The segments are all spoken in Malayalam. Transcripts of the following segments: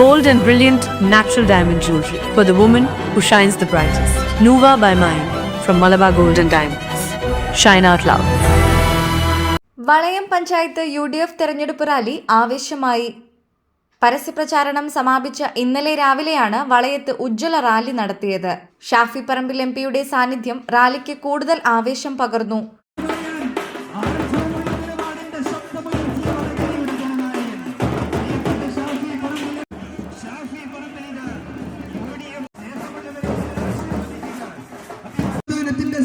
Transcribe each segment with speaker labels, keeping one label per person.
Speaker 1: and brilliant natural diamond jewelry for the woman who shines the brightest. Nuva by Mine from Malabar Gold and Diamonds. Shine out loud.
Speaker 2: Valayam panchayat U D F തെരഞ്ഞെടുപ്പ് റാലി ആവേശമായി പരസ്യപ്രചാരണം സമാപിച്ച ഇന്നലെ രാവിലെയാണ് വളയത്ത് ഉജ്ജ്വല റാലി നടത്തിയത് ഷാഫി പറമ്പിൽ എം പിയുടെ സാന്നിധ്യം റാലിക്ക് കൂടുതൽ ആവേശം പകർന്നു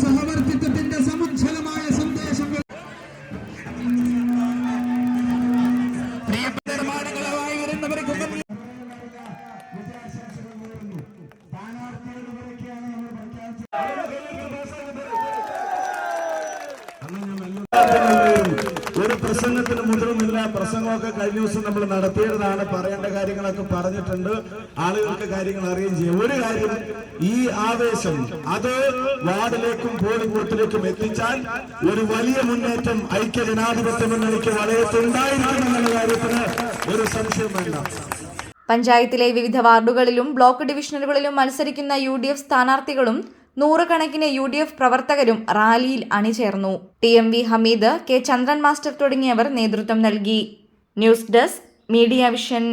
Speaker 3: সাহাবা പ്രസംഗത്തിന് മുതിർന്നില്ല പ്രസംഗമൊക്കെ കഴിഞ്ഞ ദിവസം നമ്മൾ നടത്തിയതാണ്. പറയേണ്ട കാര്യങ്ങളൊക്കെ പറഞ്ഞിട്ടുണ്ട്. ആളുകൾക്ക് കാര്യങ്ങൾ അറിയുകയും ചെയ്യും. ഒരു കാര്യം ഈ ആവേശം അത് വാർഡിലേക്കും പോളിംഗ് ബൂത്തിലേക്കും എത്തിച്ചാൽ ഒരു വലിയ മുന്നേറ്റം ഐക്യ ജനാധിപത്യ മുന്നണിക്ക് വളയത്തുണ്ടായിരിക്കുമെന്നുള്ള കാര്യത്തിന് ഒരു സംശയം വേണ്ട.
Speaker 2: പഞ്ചായത്തിലെ വിവിധ വാർഡുകളിലും ബ്ലോക്ക് ഡിവിഷനുകളിലും മത്സരിക്കുന്ന യു ഡി എഫ് സ്ഥാനാർത്ഥികളും നൂറുകണക്കിന് യു ഡി എഫ് പ്രവർത്തകരും റാലിയിൽ അണിചേർന്നു. T M V Hameed K Chandran master തുടങ്ങിയവർ നേതൃത്വം നൽകി. News desk media vision.